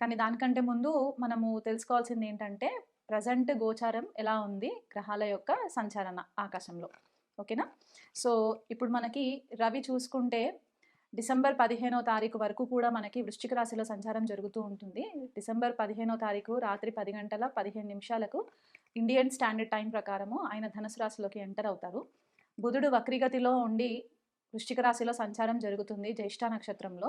కానీ దానికంటే ముందు మనము తెలుసుకోవాల్సింది ఏంటంటే ప్రజెంట్ గోచారం ఎలా ఉంది గ్రహాల యొక్క సంచారణ ఆకాశంలో. ఓకేనా? సో ఇప్పుడు మనకి రవి చూసుకుంటే డిసెంబర్ పదిహేనో తారీఖు వరకు కూడా మనకి వృశ్చిక రాశిలో సంచారం జరుగుతూ ఉంటుంది. డిసెంబర్ పదిహేనో తారీఖు రాత్రి పది గంటల పదిహేను నిమిషాలకు ఇండియన్ స్టాండర్డ్ టైం ప్రకారము ఆయన ధనుసు రాశిలోకి ఎంటర్ అవుతారు. బుధుడు వక్రిగతిలో ఉండి వృశ్చిక రాశిలో సంచారం జరుగుతుంది జ్యేష్ఠ నక్షత్రంలో.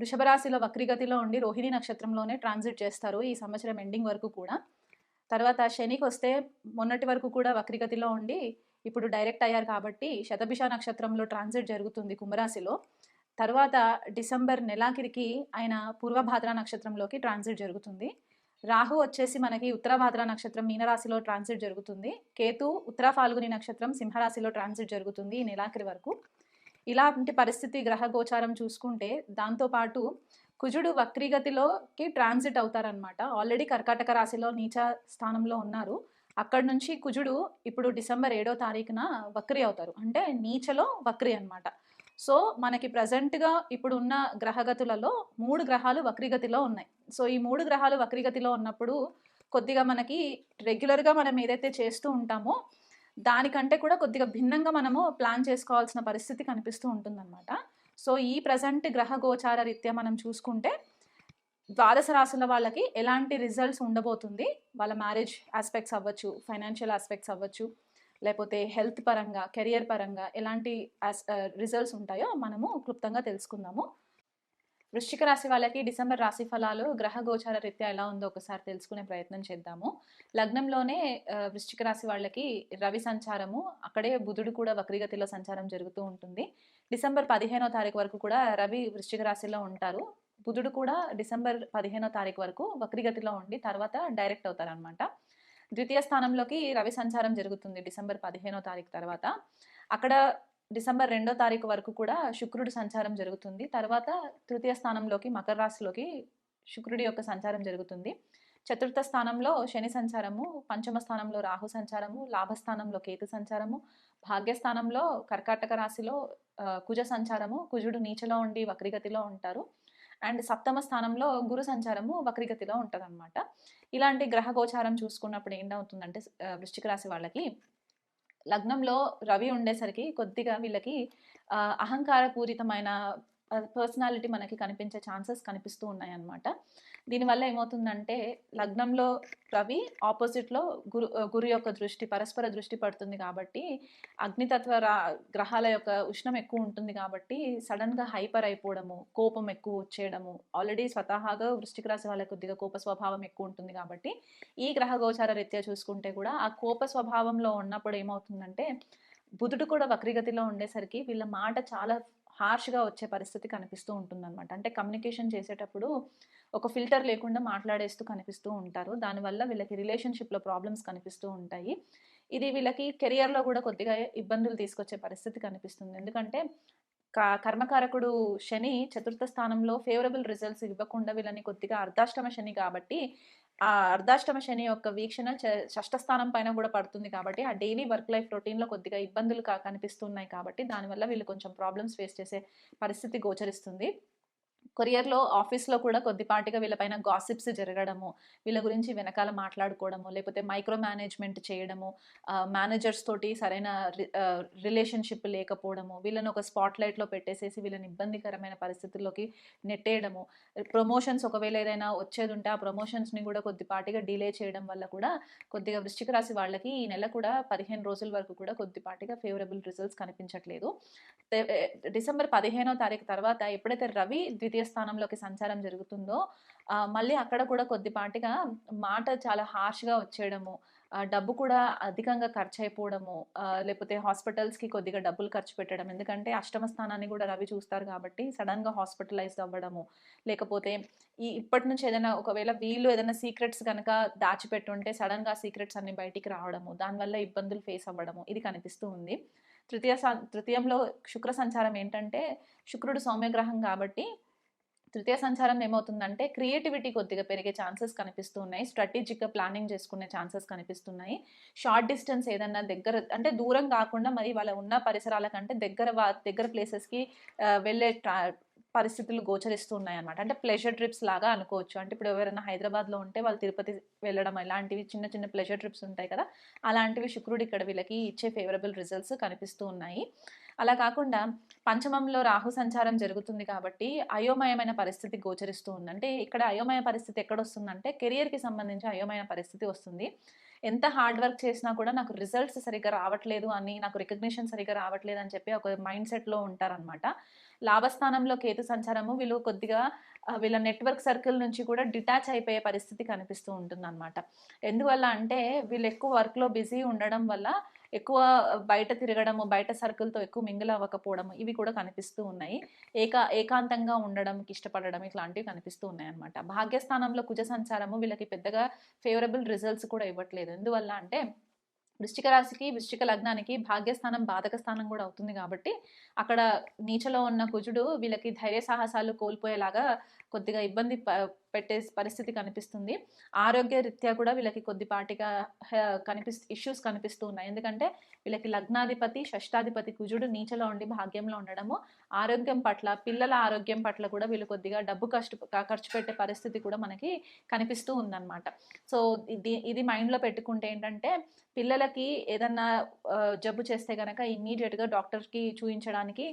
వృషభరాశిలో వక్రిగతిలో ఉండి రోహిణి నక్షత్రంలోనే ట్రాన్సిట్ చేస్తారు ఈ సంవత్సరం ఎండింగ్ వరకు కూడా. తర్వాత శనికి వస్తే మొన్నటి వరకు కూడా వక్రిగతిలో ఉండి ఇప్పుడు డైరెక్ట్ అయ్యారు కాబట్టి శతభిష నక్షత్రంలో ట్రాన్సిట్ జరుగుతుంది కుంభరాశిలో. తర్వాత డిసెంబర్ నెలాఖరికి ఆయన పూర్వభాద్ర నక్షత్రంలోకి ట్రాన్సిట్ జరుగుతుంది. రాహు వచ్చేసి మనకి ఉత్తరభాద్ర నక్షత్రం మీనరాశిలో ట్రాన్సిట్ జరుగుతుంది. కేతు ఉత్తర ఫాల్గుని నక్షత్రం సింహరాశిలో ట్రాన్సిట్ జరుగుతుంది ఈ నెలాఖరి వరకు. ఇలాంటి పరిస్థితి గ్రహ గోచారం చూసుకుంటే దాంతోపాటు కుజుడు వక్రీగతిలోకి ట్రాన్సిట్ అవుతారనమాట ఆల్రెడీ కర్కాటక రాశిలో నీచ స్థానంలో ఉన్నారు. అక్కడ నుంచి కుజుడు ఇప్పుడు డిసెంబర్ ఏడో తారీఖున వక్రి అవుతారు. అంటే నీచలో వక్రి అన్నమాట. సో మనకి ప్రజెంట్గా ఇప్పుడు ఉన్న గ్రహగతులలో మూడు గ్రహాలు వక్రీగతిలో ఉన్నాయి. సో ఈ మూడు గ్రహాలు వక్రీగతిలో ఉన్నప్పుడు కొద్దిగా మనకి రెగ్యులర్గా మనం ఏదైతే చేస్తూ ఉంటామో దానికంటే కూడా కొద్దిగా భిన్నంగా మనము ప్లాన్ చేసుకోవాల్సిన పరిస్థితి కనిపిస్తూ ఉంటుందన్నమాట. సో ఈ ప్రజెంట్ గ్రహ గోచార రీత్యా మనం చూసుకుంటే ద్వాదశ రాశుల వాళ్ళకి ఎలాంటి రిజల్ట్స్ ఉండబోతుంది? వాళ్ళ మ్యారేజ్ ఆస్పెక్ట్స్ అవ్వచ్చు ఫైనాన్షియల్ ఆస్పెక్ట్స్ అవ్వచ్చు లేకపోతే హెల్త్ పరంగా కెరియర్ పరంగా ఎలాంటి రిజల్ట్స్ ఉంటాయో మనము క్లుప్తంగా తెలుసుకుందాము. వృశ్చిక రాశి వాళ్ళకి డిసెంబర్ రాశి ఫలాలు గ్రహ గోచార రీత్యా ఎలా ఉందో ఒకసారి తెలుసుకునే ప్రయత్నం చేద్దాము. లగ్నంలోనే వృశ్చిక రాశి వాళ్ళకి రవి సంచారము అక్కడే బుధుడు కూడా వక్రిగతిలో సంచారం జరుగుతూ ఉంటుంది. డిసెంబర్ పదిహేనో తారీఖు వరకు కూడా రవి వృశ్చిక రాశిలో ఉంటారు. బుధుడు కూడా డిసెంబర్ పదిహేనో తారీఖు వరకు వక్రిగతిలో ఉండి తర్వాత డైరెక్ట్ అవుతారనమాట ద్వితీయ స్థానంలోకి రవి సంచారం జరుగుతుంది డిసెంబర్ పదిహేనో తారీఖు తర్వాత. అక్కడ డిసెంబర్ రెండో తారీఖు వరకు కూడా శుక్రుడు సంచారం జరుగుతుంది. తర్వాత తృతీయ స్థానంలోకి మకర రాశిలోకి శుక్రుడి యొక్క సంచారం జరుగుతుంది. చతుర్థ స్థానంలో శని సంచారము పంచమ స్థానంలో రాహు సంచారము లాభస్థానంలో కేతు సంచారము భాగ్యస్థానంలో కర్కాటక రాశిలో కుజ సంచారము కుజుడు నీచలో ఉండి వక్రిగతిలో ఉంటారు. అండ్ సప్తమ స్థానంలో గురు సంచారము వక్రిగతిలో ఉంటుంది ఇలాంటి గ్రహ గోచారం చూసుకున్నప్పుడు ఏంటవుతుందంటే వృశ్చిక రాశి వాళ్ళకి లగ్నంలో రవి ఉండేసరికి కొద్దిగా వీళ్ళకి అహంకార అహంకారపూరితమైన పర్సనాలిటీ మనకి కనిపించే ఛాన్సెస్ కనిపిస్తూ ఉన్నాయన్నమాట. దీనివల్ల ఏమవుతుందంటే లగ్నంలో రవి ఆపోజిట్లో గురు గురు యొక్క దృష్టి పరస్పర దృష్టి పడుతుంది కాబట్టి అగ్నితత్వ రా గ్రహాల యొక్క ఉష్ణం ఎక్కువ ఉంటుంది కాబట్టి సడన్గా హైపర్ అయిపోవడము కోపం ఎక్కువ వచ్చేయడము ఆల్రెడీ స్వతహాగా వృష్టిక రాశి వాళ్ళకి కొద్దిగా కోప స్వభావం ఎక్కువ ఉంటుంది కాబట్టి ఈ గ్రహ గోచార రీత్యా చూసుకుంటే కూడా ఆ కోప స్వభావంలో ఉన్నప్పుడు ఏమవుతుందంటే బుధుడు కూడా వక్రిగతిలో ఉండేసరికి వీళ్ళ మాట చాలా హార్ష్గా వచ్చే పరిస్థితి కనిపిస్తూ ఉంటుందన్నమాట. అంటే కమ్యూనికేషన్ చేసేటప్పుడు ఒక ఫిల్టర్ లేకుండా మాట్లాడేస్తూ కనిపిస్తూ ఉంటారు. దానివల్ల వీళ్ళకి రిలేషన్షిప్లో ప్రాబ్లమ్స్ కనిపిస్తూ ఉంటాయి. ఇది వీళ్ళకి కెరియర్లో కూడా కొద్దిగా ఇబ్బందులు తీసుకొచ్చే పరిస్థితి కనిపిస్తుంది. ఎందుకంటే క- కర్మకారకుడు శని చతుర్థ స్థానంలో ఫేవరబుల్ రిజల్ట్స్ ఇవ్వకుండా వీళ్ళని కొద్దిగా అర్ధాష్టమ శని కాబట్టి ఆ అర్ధాష్టమ శని యొక్క వీక్షణ షష్ట స్థానం పైన కూడా పడుతుంది కాబట్టి ఆ డైలీ వర్క్ లైఫ్ రొటీన్లో కొద్దిగా ఇబ్బందులు కా- కనిపిస్తున్నాయి కాబట్టి దానివల్ల వీళ్ళు కొంచెం ప్రాబ్లమ్స్ ఫేస్ చేసే పరిస్థితి గోచరిస్తుంది. కొరియర్లో ఆఫీస్లో కూడా కొద్దిపాటిగా వీళ్ళపైన గాసిప్స్ జరగడము వీళ్ళ గురించి వెనకాల మాట్లాడుకోవడము లేకపోతే మైక్రో మేనేజ్మెంట్ చేయడము మేనేజర్స్ తోటి సరైన రిలేషన్షిప్ లేకపోవడము వీళ్ళని ఒక స్పాట్ లైట్లో పెట్టేసేసి వీళ్ళని ఇబ్బందికరమైన పరిస్థితుల్లోకి నెట్టేయడము. ప్రమోషన్స్ ఒకవేళ ఏదైనా వచ్చేది ఉంటే ఆ ప్రమోషన్స్ని కూడా కొద్దిపాటిగా డిలే చేయడం వల్ల కూడా కొద్దిగా వృశ్చిక రాశి వాళ్ళకి ఈ నెల కూడా పదిహేను రోజుల వరకు కూడా కొద్దిపాటిగా ఫేవరబుల్ రిజల్ట్స్ కనిపించట్లేదు. డిసెంబర్ పదిహేనో తారీఖు తర్వాత ఎప్పుడైతే రవి ద్వితీయ స్థానంలోకి సంచారం జరుగుతుందో మళ్ళీ అక్కడ కూడా కొద్దిపాటిగా మాట చాలా హార్ష్గా వచ్చేయడము డబ్బు కూడా అధికంగా ఖర్చు అయిపోవడము లేకపోతే హాస్పిటల్స్కి కొద్దిగా డబ్బులు ఖర్చు పెట్టడం ఎందుకంటే అష్టమ స్థానాన్ని కూడా రవి చూస్తారు కాబట్టి సడన్గా హాస్పిటలైజ్ అవ్వడము లేకపోతే ఈ ఇప్పటి నుంచి ఏదైనా ఒకవేళ వీళ్ళు ఏదైనా సీక్రెట్స్ కనుక దాచిపెట్టుంటే సడన్గా సీక్రెట్స్ అన్ని బయటికి రావడము దానివల్ల ఇబ్బందులు ఫేస్ అవ్వడము ఇది కనిపిస్తూ ఉంది. తృతీయ తృతీయంలో శుక్ర సంచారం ఏంటంటే శుక్రుడు సౌమ్యగ్రహం కాబట్టి తృతీయ సంచారం ఏమవుతుందంటే క్రియేటివిటీ కొద్దిగా పెరిగే ఛాన్సెస్ కనిపిస్తూ ఉన్నాయి స్ట్రాటజిక్గా ప్లానింగ్ చేసుకునే ఛాన్సెస్ కనిపిస్తున్నాయి. షార్ట్ డిస్టెన్స్ ఏదన్నా దగ్గర అంటే దూరం కాకుండా మరి వాళ్ళ ఉన్న పరిసరాల కంటే దగ్గర దగ్గర ప్లేసెస్కి వెళ్ళే పరిస్థితులు గోచరిస్తున్నాయి అనమాట అంటే ప్లెజర్ ట్రిప్స్ లాగా అనుకోవచ్చు. అంటే ఇప్పుడు ఎవరైనా హైదరాబాద్లో ఉంటే వాళ్ళు తిరుపతి వెళ్ళడం ఇలాంటివి చిన్న చిన్న ప్లెజర్ ట్రిప్స్ ఉంటాయి కదా. అలాంటివి శుక్రుడు ఇక్కడ వీళ్ళకి ఇచ్చే ఫేవరబుల్ రిజల్ట్స్ కనిపిస్తూ ఉన్నాయి అలా కాకుండా పంచమంలో రాహు సంచారం జరుగుతుంది కాబట్టి అయోమయమైన పరిస్థితి గోచరిస్తూ ఉందంటే ఇక్కడ అయోమయ పరిస్థితి ఎక్కడ వస్తుందంటే కెరియర్కి సంబంధించి అయోమయ పరిస్థితి వస్తుంది. ఎంత హార్డ్ వర్క్ చేసినా కూడా నాకు రిజల్ట్స్ సరిగ్గా రావట్లేదు అని నాకు రికగ్నిషన్ సరిగ్గా రావట్లేదు అని చెప్పి ఒక మైండ్ సెట్లో ఉంటారనమాట లాభస్థానంలో కేతు సంచారము వీళ్ళు కొద్దిగా వీళ్ళ నెట్వర్క్ సర్కిల్ నుంచి కూడా డిటాచ్ అయిపోయే పరిస్థితి కనిపిస్తూ ఉంటుందన్నమాట. ఎందువల్ల అంటే వీళ్ళు ఎక్కువ వర్క్లో బిజీ ఉండడం వల్ల ఎక్కువ బయట తిరగడము బయట సర్కిల్తో ఎక్కువ మింగిల్ అవ్వకపోవడము ఇవి కూడా కనిపిస్తూ ఉన్నాయి. ఏకా ఏకాంతంగా ఉండడంకి ఇష్టపడడం ఇట్లాంటివి కనిపిస్తూ ఉన్నాయి అనమాట భాగ్యస్థానంలో కుజ సంచారము వీళ్ళకి పెద్దగా ఫేవరబుల్ రిజల్ట్స్ కూడా ఇవ్వట్లేదు. ఎందువల్ల అంటే వృశ్చిక రాశికి వృశ్చిక లగ్నానికి భాగ్యస్థానం బాధక స్థానం కూడా అవుతుంది కాబట్టి అక్కడ నీచలో ఉన్న కుజుడు వీళ్ళకి ధైర్య సాహసాలు కోల్పోయేలాగా కొద్దిగా ఇబ్బంది ప- పెట్టే పరిస్థితి కనిపిస్తుంది. ఆరోగ్య రీత్యా కూడా వీళ్ళకి కొద్దిపాటిగా కనిపిస్తు ఇష్యూస్ కనిపిస్తూ ఉన్నాయి ఎందుకంటే వీళ్ళకి లగ్నాధిపతి షష్టాధిపతి కుజుడు నీచలో ఉండి భాగ్యంలో ఉండడము ఆరోగ్యం పట్ల పిల్లల ఆరోగ్యం పట్ల కూడా వీళ్ళు కొద్దిగా డబ్బు కష్ట ఖర్చు పెట్టే పరిస్థితి కూడా మనకి కనిపిస్తూ ఉందన్నమాట. సో ఇది ఇది మైండ్లో పెట్టుకుంటే ఏంటంటే పిల్లలకి ఏదన్నా జబ్బు చేస్తే కనుక ఇమ్మీడియట్గా డాక్టర్కి చూపించడానికి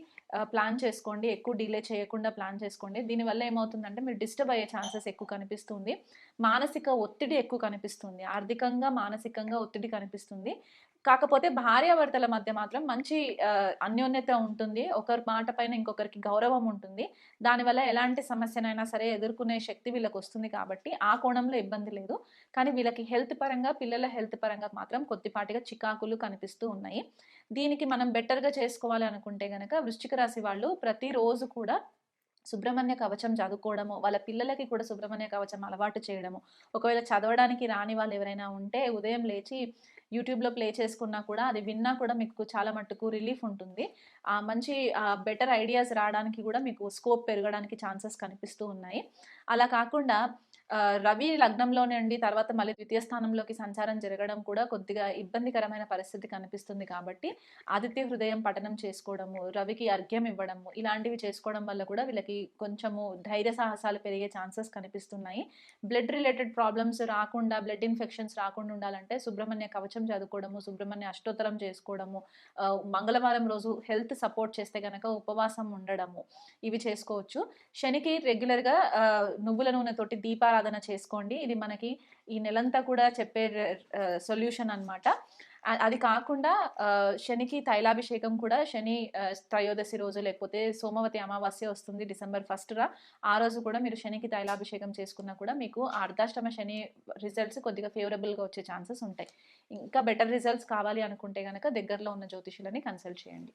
ప్లాన్ చేసుకోండి. ఎక్కువ డిలే చేయకుండా ప్లాన్ చేసుకోండి. దీనివల్ల ఏమవుతుందంటే మీరు డిస్టర్బ్ అయ్యే ఛాన్సెస్ ఎక్కువ కనిపిస్తుంది. మానసిక ఒత్తిడి ఎక్కువ కనిపిస్తుంది. ఆర్థికంగా మానసికంగా ఒత్తిడి కనిపిస్తుంది. కాకపోతే భార్యాభర్తల మధ్య మాత్రం మంచి అన్యోన్యత ఉంటుంది. ఒకరి మాట పైన ఇంకొకరికి గౌరవం ఉంటుంది. దానివల్ల ఎలాంటి సమస్యనైనా సరే ఎదుర్కొనే శక్తి వీళ్ళకి వస్తుంది కాబట్టి ఆ కోణంలో ఇబ్బంది లేదు. కానీ వీళ్ళకి హెల్త్ పరంగా పిల్లల హెల్త్ పరంగా మాత్రం కొద్దిపాటిగా చికాకులు కనిపిస్తూ ఉన్నాయి. దీనికి మనం బెటర్గా చేసుకోవాలి అనుకుంటే గనక వృశ్చిక రాశి వాళ్ళు ప్రతిరోజు కూడా సుబ్రహ్మణ్య కవచం చదువుకోవడము వాళ్ళ పిల్లలకి కూడా సుబ్రహ్మణ్య కవచం అలవాటు చేయడము. ఒకవేళ చదవడానికి రాని వాళ్ళు ఎవరైనా ఉంటే ఉదయం లేచి యూట్యూబ్లో ప్లే చేసుకున్నా కూడా అది విన్నా కూడా మీకు చాలా మట్టుకు రిలీఫ్ ఉంటుంది. ఆ మంచి బెటర్ ఐడియాస్ రావడానికి కూడా మీకు స్కోప్ పెరగడానికి ఛాన్సెస్ కనిపిస్తూ ఉన్నాయి. అలా కాకుండా రవి లగ్నంలోనే ఉండి తర్వాత మళ్ళీ ద్వితీయ స్థానంలోకి సంచారం జరగడం కూడా కొద్దిగా ఇబ్బందికరమైన పరిస్థితి కనిపిస్తుంది కాబట్టి ఆదిత్య హృదయం పఠనం చేసుకోవడము రవికి అర్ఘ్యం ఇవ్వడము ఇలాంటివి చేసుకోవడం వల్ల కూడా వీళ్ళకి కొంచెము ధైర్య సాహసాలు పెరిగే ఛాన్సెస్ కనిపిస్తున్నాయి. బ్లడ్ రిలేటెడ్ ప్రాబ్లమ్స్ రాకుండా బ్లడ్ ఇన్ఫెక్షన్స్ రాకుండా ఉండాలంటే సుబ్రహ్మణ్య కవచం చదువుకోవడము సుబ్రహ్మణ్య అష్టోత్తరం చేసుకోవడము మంగళవారం రోజు హెల్త్ సపోర్ట్ చేస్తే కనుక ఉపవాసం ఉండడము ఇవి చేసుకోవచ్చు. శనికి రెగ్యులర్గా నువ్వుల నూనెతోటి దీపారాధన చేసుకోండి. ఇది మనకి ఈ నెలంతా కూడా చెప్పే సొల్యూషన్ అనమాట అది కాకుండా శనికి తైలాభిషేకం కూడా శని త్రయోదశి రోజు లేకపోతే సోమవతి అమావాస్య వస్తుంది డిసెంబర్ ఫస్ట్ రా. ఆ రోజు కూడా మీరు శనికి తైలాభిషేకం చేసుకున్నా కూడా మీకు అర్ధాష్టమ శని రిజల్ట్స్ కొద్దిగా ఫేవరబుల్గా వచ్చే ఛాన్సెస్ ఉంటాయి. ఇంకా బెటర్ రిజల్ట్స్ కావాలి అనుకుంటే కనుక దగ్గరలో ఉన్న జ్యోతిషులని కన్సల్ట్ చేయండి.